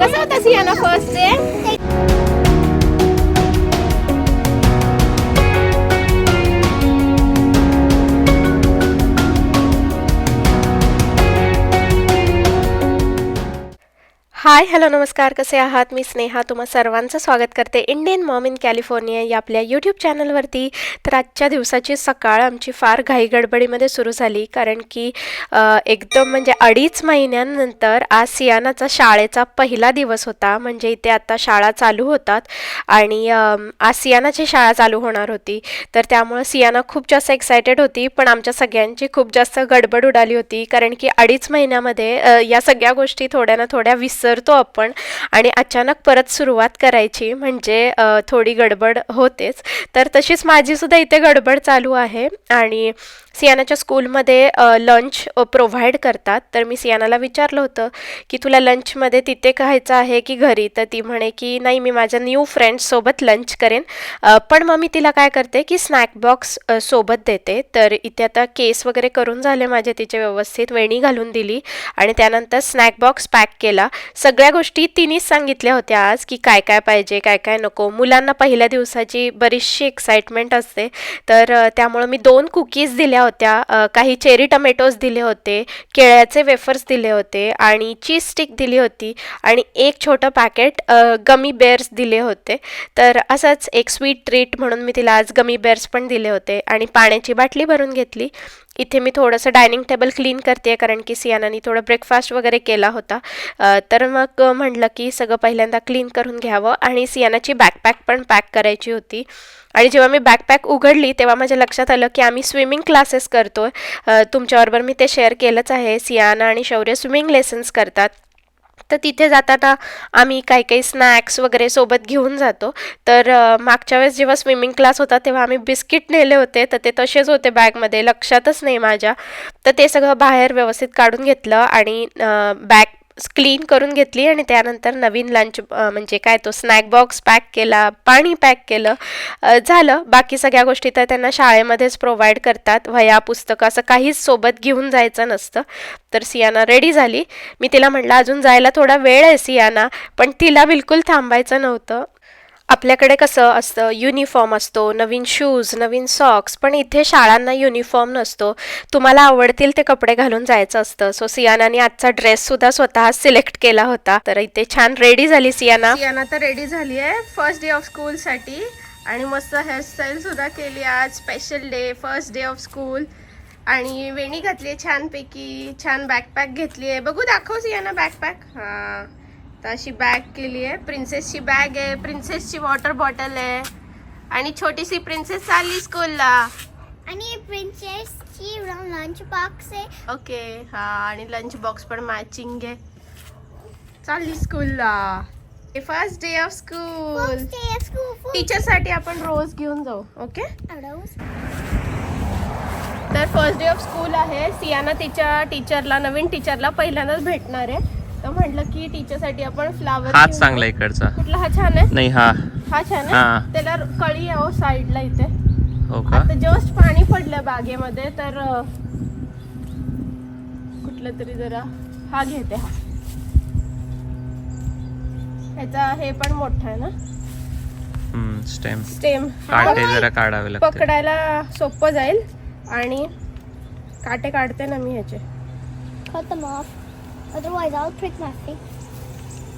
कसं होता Siana first day hi hello नमस्कार. कसे आहात? मी स्नेहा. तुम्हा सर्वांचं स्वागत करते इंडियन मॉम इन कॅलिफोर्निया या आपल्या यूट्यूब चॅनलवरती तर आजच्या दिवसाची सकाळ आमची फार घाईगडबडीमध्ये सुरू झाली. कारण की एकदम म्हणजे अडीच महिन्यांनंतर आज सियानाचा शाळेचा पहिला दिवस होता. म्हणजे इथे आता शाळा चालू होतात आणि आज सियानाची शाळा चालू होणार होती. तर त्यामुळं सियाना खूप जास्त एक्सायटेड होती. पण आमच्या सगळ्यांची खूप जास्त गडबड उडाली होती. कारण की अडीच महिन्यामध्ये या सगळ्या गोष्टी थोड्या ना थोड्या विसरतो आपण. आणि अचानक परत सुरुवात करायची म्हणजे थोडी गडबड होतेच. तर तशीच माझी सुद्धा इथे गडबड चालू आहे. आणि सियानाच्या स्कूलमध्ये लंच प्रोव्हाइड करतात. तर मी सियानाला विचारलं होतं की तुला लंचमध्ये तिथे खायचं आहे की घरी? तर ती म्हणे की नाही मी माझ्या न्यू फ्रेंड्ससोबत लंच करेन. पण मग मी तिला काय करते की स्नॅक बॉक्स सोबत देते. तर इथे आता केस वगैरे करून झाले माझे. तिचे व्यवस्थित वेणी घालून दिली. आणि त्यानंतर स्नॅक बॉक्स पॅक केला. सगळ्या गोष्टी तिनेच सांगितल्या होत्या आज की काय काय पाहिजे काय काय नको. मुलांना पहिल्या दिवसाची बरीचशी एक्साइटमेंट असते. तर त्यामुळं मी दोन कुकीज दिल्या होत्या. काही चेरी टमॅटोज दिले होते केळ्याचे वेफर्स दिले होते आणि चीज स्टिक दिली होती आणि एक छोटं पॅकेट गमी बेअर्स दिले होते. तर असंच एक स्वीट ट्रीट म्हणून मी तिला आज गमी बेअर्स पण दिले होते आणि पाण्याची बाटली भरून घेतली. इथे मी थोडंसं डायनिंग टेबल क्लीन करते कारण की सियानानी थोडं ब्रेकफास्ट वगैरे केला होता. तर मग म्हटलं की सगळं पहिल्यांदा क्लीन करून घ्यावं आणि सियानाची बॅकपॅक पण पॅक करायची होती. आणि जेव्हा मी बॅकपॅक उघडली तेव्हा माझ्या लक्षात आलं की आम्ही स्विमिंग क्लासेस करतो तुमच्याबरोबर मी ते शेअर केलंच आहे. सियाना आणि शौर्य स्विमिंग लेसन्स करतात. तर तिथे जाताना आम्ही काही काही स्नॅक्स वगैरे सोबत घेऊन जातो. तर मागच्या वेळेस जेव्हा स्विमिंग क्लास होता तेव्हा आम्ही बिस्किट नेले होते. तर ते तसेच होते बॅगमध्ये लक्षातच नाही माझ्या. तर ते सगळं बाहेर व्यवस्थित काढून घेतलं आणि बॅग क्लीन करून घेतली आणि त्यानंतर नवीन लंच म्हणजे काय तो स्नॅक बॉक्स पॅक केला पाणी पॅक केलं झालं. बाकी सगळ्या गोष्टी तर त्यांना शाळेमध्येच प्रोव्हाइड करतात. वह्या पुस्तकं असं काहीच सोबत घेऊन जायचं नसतं. तर सियाना रेडी झाली. मी तिला म्हटलं अजून जायला थोडा वेळ आहे सियाना. पण तिला बिलकुल थांबायचं नव्हतं. आपल्याकडे कसं असतं युनिफॉर्म असतो नवीन शूज नवीन सॉक्स पण इथे शाळांना युनिफॉर्म नसतो. तुम्हाला आवडतील ते कपडे घालून जायचं असतं. सो सियानाने आजचा ड्रेस सुद्धा स्वतः सिलेक्ट केला होता. तर इथे छान रेडी झाली सियाना. सियाना तर रेडी झाली आहे. फर्स्ट डे ऑफ स्कूल साठी. आणि मस्त हेअरस्टाईल सुद्धा केली आज. Special day first day of school आणि वेणी घातली आहे छानपैकी. छान बॅकपॅक घेतली आहे. बघू दाखव सियाना बॅकपॅक हां. तर अशी बॅग केली आहे. प्रिन्सेसची बॅग आहे प्रिन्सेसची वॉटर बॉटल आहे. आणि छोटीशी प्रिन्सेस चालली स्कूलला आणि प्रिन्सेसची लंच बॉक्स आहे. ओके हा आणि लंच बॉक्स पण मॅचिंग आहे. चालली स्कूलला फर्स्ट डे ऑफ स्कूल टीचरसाठी आपण रोज घेऊन जाऊ ओके तर फर्स्ट डे ऑफ स्कूल आहे. सियाना तिच्या टीचरला नवीन टीचरला पहिल्यांदाच भेटणार आहे. तर म्हटलं की टीचरसाठी आपण फ्लावर हाच चांगला इकडचा. कुठला हा छान आहे. नाही हा. हा छान हा. आहे त्याला कळी आहे हो साईडला इथे. हो का? आता जस्ट पाणी पडलं बागेमध्ये तर कुठलं तरी जरा हा घेते हा. ह्याचा हे पण मोठा आहे ना? स्टेम स्टेम काटे जरा काढावे लागते पकडायला सोपं जाईल आणि काटे काढते ना मी ह्याचे. them off. Otherwise, I'll prick my face.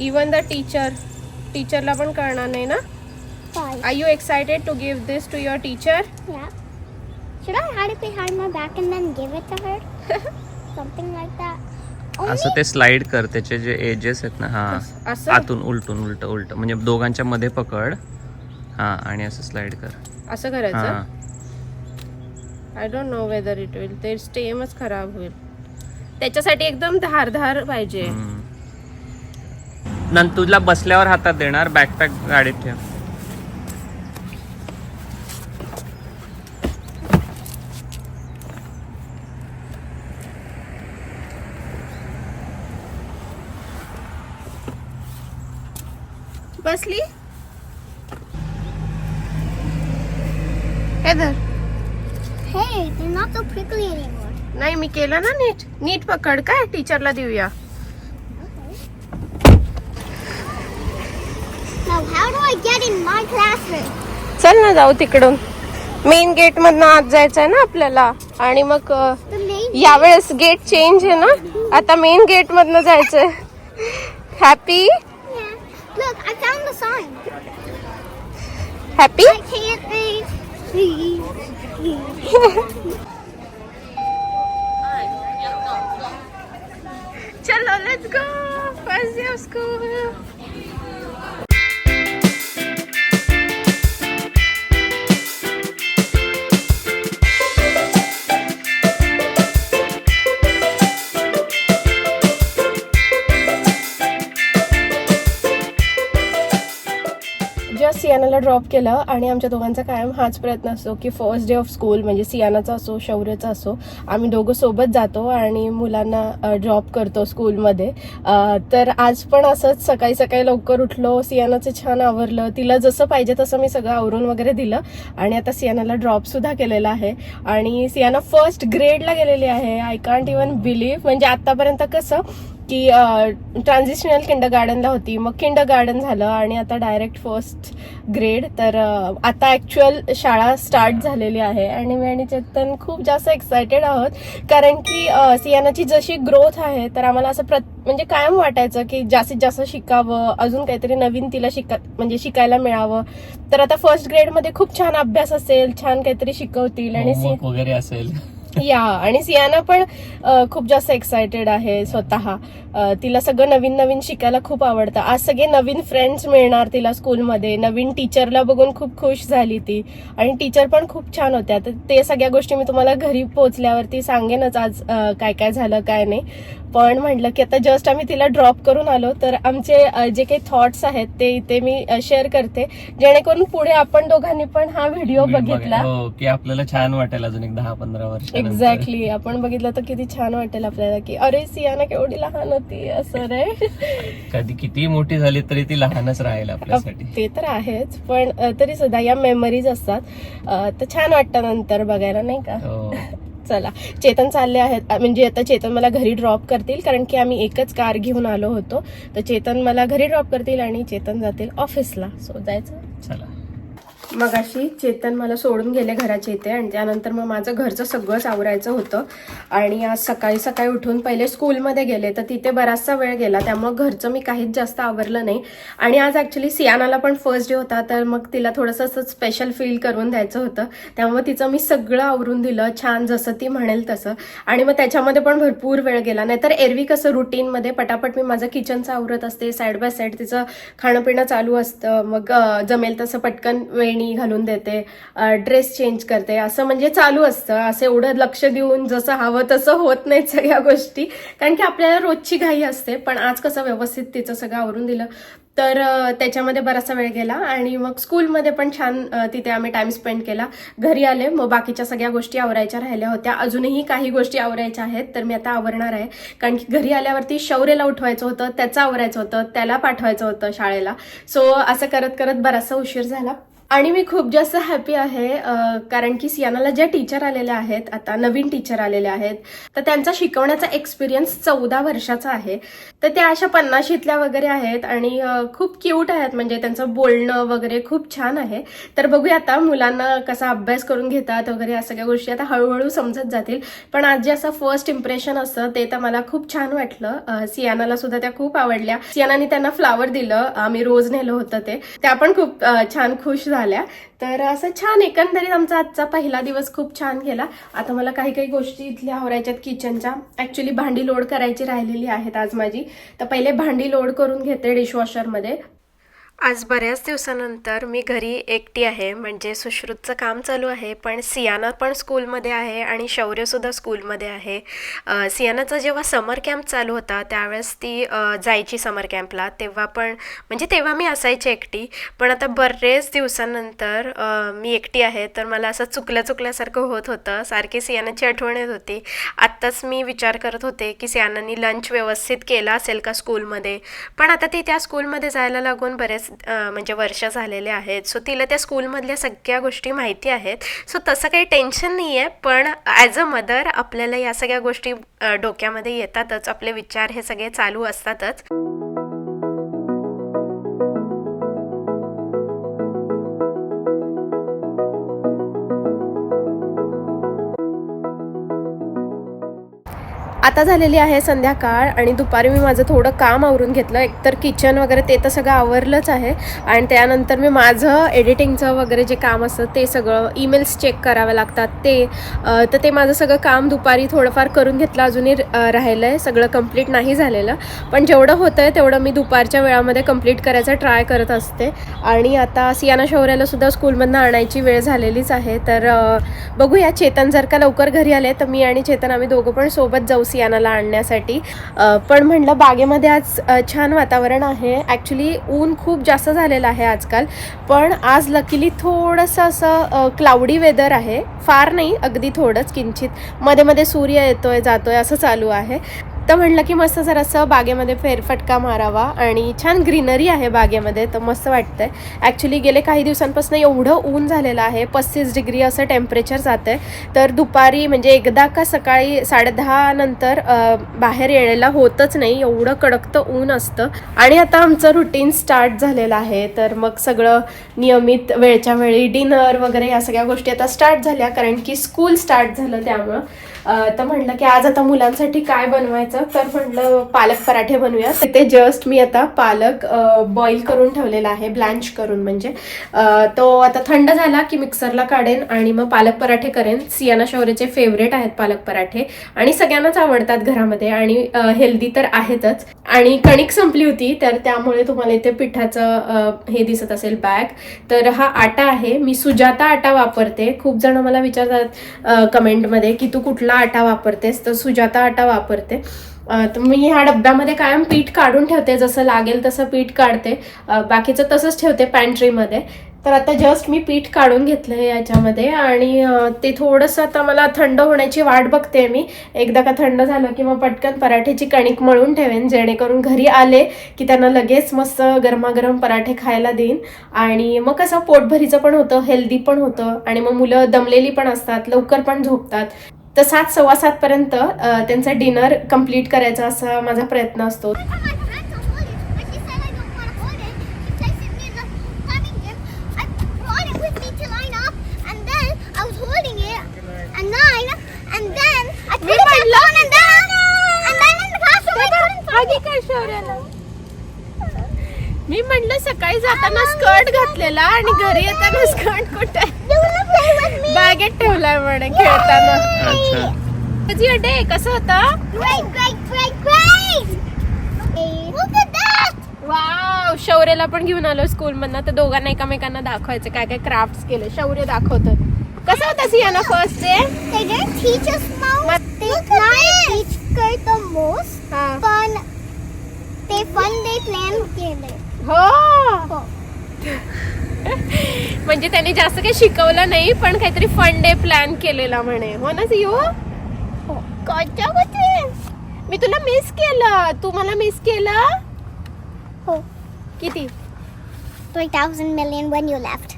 Even the teacher टीचरला पण कळणार नाही ना Bye. I you excited to give this to your teacher Yeah. Should I hide it behind my back and then give it to her? Something like that. Only असं ते slide कर त्याचे जे edges आहेत ना हा असं आतून उलटून उलट उलट म्हणजे दोघांच्या मध्ये पकड हा आणि असं स्लाइड कर असं हा करायचं I don't know whether it will ते स्टेमच खराब होईल त्याच्यासाठी एकदम धारधार पाहिजे. नंतर तुला बसल्यावर हातात देणार बॅकपॅक गाडीत ठेव बसली Heather hey, they're not so prickly anymore. नाही मी केलं ना नीट. नीट पकड काय? टीचरला देऊया? चल ना जाऊ तिकडून. मेन गेट मधनं आत जायचं आहे ना आपल्याला. आणि मग. यावेळेस गेट चेंज आहे ना? आता मेन गेट मधनं जायचंय. Happy. Happy I can't read. चलो लेट्स ड्रॉप केलं आणि आमच्या दोघांचा कायम हाच प्रयत्न असतो की फर्स्ट डे ऑफ स्कूल म्हणजे सियानाचा असो शौर्यचा असो आम्ही दोघं सोबत जातो आणि मुलांना ड्रॉप करतो स्कूलमध्ये तर आज पण असंच सकाळी सकाळी लवकर उठलो सियानाचं छान आवरलं तिला जसं पाहिजे तसं मी सगळं आवरून वगैरे दिलं आणि आता सियानाला ड्रॉपसुद्धा केलेला आहे. आणि सियाना फर्स्ट ग्रेडला गेलेली आहे. आय कांट इवन बिलीव्ह म्हणजे आतापर्यंत कसं की ट्रान्झिशनल किंड गार्डनला होती. मग किंड गार्डन झालं आणि आता डायरेक्ट फर्स्ट ग्रेड तर आता ऍक्च्युअल शाळा स्टार्ट झालेली आहे आणि मी आणि चेतन खूप जास्त एक्सायटेड आहोत. कारण की सियानाची जशी ग्रोथ आहे तर आम्हाला असं प्रत म्हणजे कायम वाटायचं की जास्तीत जास्त शिकावं अजून काहीतरी नवीन तिला शिका म्हणजे शिकायला मिळावं. तर आता फर्स्ट ग्रेडमध्ये खूप छान अभ्यास असेल छान काहीतरी शिकवतील आणि वगैरे असेल. या. आणि सियाना पण खूप जास्त एक्सायटेड आहे स्वतः. तिला सगळं नवीन नवीन शिकायला खूप आवडतं. आज सगळे नवीन फ्रेंड्स मिळणार तिला स्कूलमध्ये नवीन टीचरला बघून खूप खुश झाली ती. आणि टीचर पण खूप छान होत्या. तर ते सगळ्या गोष्टी मी तुम्हाला घरी पोहोचल्यावरती सांगेनच आज काय काय झालं काय नाही. पण म्हटलं की आता जस्ट आम्ही तिला ड्रॉप करून आलो तर आमचे जे काही थॉट्स आहेत ते इथे मी शेअर करते. जेणेकरून पुढे आपण दोघांनी पण हा व्हिडिओ बघितला. हो की आपल्याला छान वाटेल अजून एक दहा पंधरा वर्ष एक्झॅक्टली आपण बघितलं तर किती छान वाटेल आपल्याला की अरे सियाना केवढी लहान होती असं रे. कधी किती मोठी झाली तरी ती लहानच राहील आपल्यासाठी. ते तर आहेच पण तरी सुद्धा या मेमरीज असतात. तर छान वाटतं नंतर बघायला नाही का? हो. चला. चेतन चालले आहेत. म्हणजे आता चेतन मला घरी ड्रॉप करतील कारण की आम्ही एकच कार घेऊन आलो होतो. तर चेतन मला घरी ड्रॉप करतील आणि चेतन जातील ऑफिसला सो जायचं? चला. मग अशी चेतन मला सोडून गेले घराच्या इथे आणि त्यानंतर मग माझं घरचं सगळंच आवरायचं होतं. आणि आज सकाळी सकाळी उठून पहिले स्कूलमध्ये गेले तर तिथे बराचसा वेळ गेला. त्यामुळं घरचं मी काहीच जास्त आवरलं नाही. आणि आज ॲक्च्युली सियानाला पण फर्स्ट डे होता तर मग तिला थोडंसं असं स्पेशल फील करून द्यायचं होतं. त्यामुळे तिचं मी सगळं आवरून दिलं छान जसं ती म्हणेल तसं. आणि मग त्याच्यामध्ये पण भरपूर वेळ गेला. नाहीतर एरवी कसं रुटीनमध्ये पटापट मी माझं किचनचं आवरत असते. साईड बाय साईड तिचं खाणं पिणं चालू असतं. मग जमेल तसं पटकन वेणी घालून देते ड्रेस चेंज करते. असं म्हणजे चालू असतं. असं एवढं लक्ष देऊन जसं हवं तसं होत नाहीत सगळ्या गोष्टी. कारण की आपल्याला रोजची घाई असते. पण आज कसं व्यवस्थित तिचं सगळं आवरून दिलं. तर त्याच्यामध्ये बराचसा वेळ गेला. आणि मग स्कूलमध्ये पण छान तिथे आम्ही टाइम स्पेंड केला. घरी आले. मग बाकीच्या सगळ्या गोष्टी आवरायच्या राहिल्या होत्या. अजूनही काही गोष्टी आवरायच्या आहेत. तर मी आता आवरणार आहे. कारण की घरी आल्यावरती शौर्यला उठवायचं होतं. त्याचं आवरायचं होतं. त्याला पाठवायचं होतं शाळेला. सो असं करत करत बराचसा उशीर झाला. आणि मी खूप जास्त हॅपी आहे कारण की सियानाला ज्या टीचर आलेल्या आहेत आता नवीन टीचर आलेल्या आहेत तर त्यांचा शिकवण्याचा एक्सपिरियन्स चौदा वर्षाचा आहे. तर त्या अशा पन्नाशीतल्या वगैरे आहेत आणि खूप क्यूट आहेत म्हणजे त्यांचं बोलणं वगैरे खूप छान आहे. तर बघूया आता मुलांना कसा अभ्यास करून घेतात वगैरे या सगळ्या गोष्टी आता हळूहळू समजत जातील. पण आज जे असं फर्स्ट इम्प्रेशन असतं ते तर मला खूप छान वाटलं. सियानाला सुद्धा त्या खूप आवडल्या. सियानाने त्यांना फ्लावर दिलं आम्ही रोज नेलं होतं ते. त्या पण खूप छान खुश झाल्या. तर असं छान एकंदरीत आमचा आजचा पहिला दिवस खूप छान गेला. आता मला काही काही गोष्टी इथल्या आवरायच्यात किचनच्या. ॲक्च्युली भांडी लोड करायची राहिलेली आहेत आज माझी. तर पहिले भांडी लोड करून घेते डिशवॉशरमध्ये आज बऱ्याच दिवसानंतर मी घरी एकटी आहे म्हणजे सुश्रुतचं काम चालू आहे पण सियाना पण स्कूलमध्ये आहे आणि शौर्यसुद्धा स्कूलमध्ये आहे. सियानाचा जेव्हा समर कॅम्प चालू होता त्यावेळेस ती जायची समर कॅम्पला. तेव्हा पण म्हणजे तेव्हा मी असायची एकटी पण आता बरेच दिवसानंतर मी एकटी आहे तर मला असं चुकल्या चुकल्यासारखं होत होतं. सारखी सियानाची आठवण येत होती. आत्ताच मी विचार करत होते की सियानानी लंच व्यवस्थित केला असेल का स्कूलमध्ये? पण आता ती त्या स्कूलमध्ये जायला लागून बरेच म्हणजे वर्ष झालेले आहेत. सो तिला त्या स्कूलमधल्या सगळ्या गोष्टी माहिती आहेत. सो तसं काही टेन्शन नाही आहे पण ॲज अ मदर आपल्याला या सगळ्या गोष्टी डोक्यामध्ये येतातच. आपले विचार हे सगळे चालू असतातच. आता झालेली आहे संध्याकाळ आणि दुपारी मी माझं थोडं काम आवरून घेतलं. एकतर किचन वगैरे ते तर सगळं आवरलंच आहे. आणि त्यानंतर मी माझं एडिटिंगचं वगैरे जे काम असतं ते सगळं ईमेल्स चेक करावे लागतात. ते तर ते माझं सगळं काम दुपारी थोडंफार करून घेतलं. अजूनही राहिलं आहे सगळं कंप्लीट नाही झालेलं. पण जेवढं होतं आहे तेवढं मी दुपारच्या वेळामध्ये कंप्लीट करायचा ट्राय करत असते. आणि आता सियाना शौर्याला सुद्धा स्कूलमधनं आणायची वेळ झालेलीच आहे. तर बघूया. चेतन जर का लवकर घरी आले तर मी आणि चेतन आम्ही दोघं पण सोबत जाऊ सियानाला आणण्यासाठी. पण म्हणलं बागेमध्ये आज छान वातावरण आहे. ॲक्च्युली ऊन खूप जास्त झालेलं आहे आजकाल. पण आज लकीली थोडंसं असं क्लाउडी वेदर आहे. फार नाही अगदी थोडंच किंचित. मध्ये मध्ये सूर्य येतोय जातोय असं चालू आहे. तर म्हणलं की मस्त जरासं बागेमध्ये फेरफटका मारावा आणि छान ग्रीनरी आहे बागेमध्ये तर मस्त वाटतं आहे ॲक्च्युली गेले काही दिवसांपासून एवढं ऊन झालेलं आहे पस्तीस डिग्री असं टेम्परेचर जातं आहे तर दुपारी म्हणजे एकदा का सकाळी साडेदहा नंतर बाहेर येण्याला होतच नाही एवढं कडकतं ऊन असतं. आणि आता आमचं रुटीन स्टार्ट झालेलं आहे तर मग सगळं नियमित वेळच्या वेळी डिनर वगैरे या सगळ्या गोष्टी आता स्टार्ट झाल्या कारण की स्कूल स्टार्ट झालं त्यामुळं. तर म्हणलं की आज आता मुलांसाठी काय बनवायचं तर म्हणलं पालक पराठे बनवूया. तिथे ते जस्ट मी आता पालक बॉईल करून ठेवलेला आहे ब्लँच करून म्हणजे. तो आता थंड झाला की मिक्सरला काढेन आणि मग पालक पराठे करेन. सियाना शौर्यचे फेवरेट आहेत पालक पराठे आणि सगळ्यांनाच आवडतात घरामध्ये आणि हेल्दी तर आहेतच. आणि कणिक संपली होती तर त्यामुळे तुम्हाला इथे पिठाचं हे दिसत असेल बॅग तर हा आटा आहे. मी सुजाता आटा वापरते. खूप जण मला विचारतात कमेंटमध्ये की तू कुठला आटा वापरतेस? तर सुजाता आटा वापरते. तर मी ह्या डब्यामध्ये कायम पीठ काढून ठेवते जसं लागेल तसं पीठ काढते. बाकीचं तसंच ठेवते पॅन्ट्रीमध्ये तर आता जस्ट मी पीठ काढून घेतलं याच्यामध्ये आणि ते थोडंसं आता मला थंड होण्याची वाट बघते मी. एकदा का थंड झालं की मग पटकन पराठ्याची कणिक मळून ठेवेन जेणेकरून घरी आले की त्यांना लगेच मस्त गरमागरम पराठे खायला देईन. आणि मग कसं पोटभरीचं पण होतं हेल्दी पण होतं. आणि मग मुलं दमलेली पण असतात लवकर पण झोपतात. तर सात सव्वा सातपर्यंत त्यांचा डिनर कंप्लीट करायचा असा माझा प्रयत्न असतो. I my hand to मी म्हणलं सकाळी जाताना स्कर्ट घातलेला आणि घरी येताना स्कर्ट कुठे? बॅगेत ठेवलाय म्हणे खेळताना. अच्छा. डे कसं होतं? Great, great, great, great! Look at that! Wow शौर्यला पण घेऊन आलो स्कूल मधनं तर दोघांना एकामेकांना दाखवायचे काय काय क्राफ्ट केले. शौर्य दाखवत. कसं होतं Siana first day They didn't plan together. हो. म्हणजे त्यांनी जास्त काही शिकवलं नाही पण काहीतरी फन डे प्लॅन केलेला म्हणे. हो ना सिओ with it. मी तुला मिस केलं. तू मला मिस केलं? Oh, किती? left.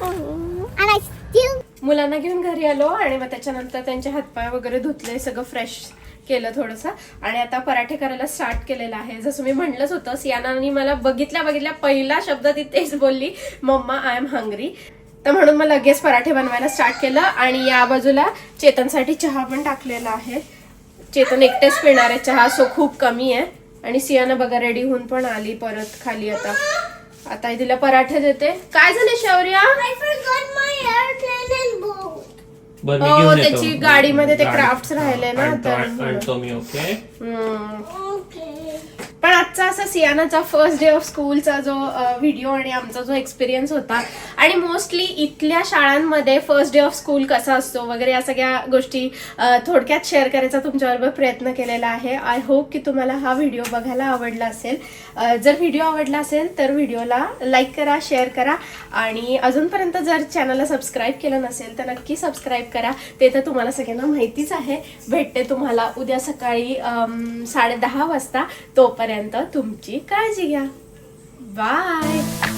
And I still मुलांना घेऊन घरी आलो आणि मग त्याच्यानंतर त्यांचे हातपाय वगैरे धुतले सगळं फ्रेश केलं थोडंसं. आणि आता पराठे करायला स्टार्ट केलेलं आहे. जसं मी म्हणलंच होतं सियानानी मला बघितल्या बघितल्या पहिला शब्द ती तेच बोलली मम्मा आय एम हंग्री तर म्हणून मग लगेच पराठे बनवायला स्टार्ट केलं आणि या बाजूला चेतनसाठी चहा पण टाकलेला आहे. चेतन एकटेच पिणार आहे चहा सो खूप कमी आहे. आणि सियाना बघा रेडी होऊन पण आली परत खाली आता. आता तिला पराठे देते. काय झाले शौर्या? बरं मी हो घेऊन येतो त्याची गाडीमध्ये ते. क्राफ्ट राहिले ना आणतो- तर आण- आणतो मी ओके हम्म. पण आजचा असा सियानाचा फर्स्ट डे ऑफ स्कूलचा जो व्हिडिओ आणि आमचा जो एक्सपिरियन्स होता आणि मोस्टली इथल्या शाळांमध्ये फर्स्ट डे ऑफ स्कूल कसा असतो वगैरे या सगळ्या गोष्टी अ, थोडक्यात शेअर करायचा तुमच्याबरोबर प्रयत्न केलेला आहे आय होप की तुम्हाला हा व्हिडिओ बघायला आवडला असेल जर व्हिडिओ आवडला असेल तर व्हिडिओला लाईक करा शेअर करा आणि अजूनपर्यंत जर चॅनलला सबस्क्राईब केलं नसेल तर नक्की सबस्क्राईब करा. ते तर तुम्हाला सगळ्यांना माहितीच आहे. भेटते तुम्हाला उद्या सकाळी साडे दहा वाजता. तोपर्यंत तुमची काळजी घ्या. बाय!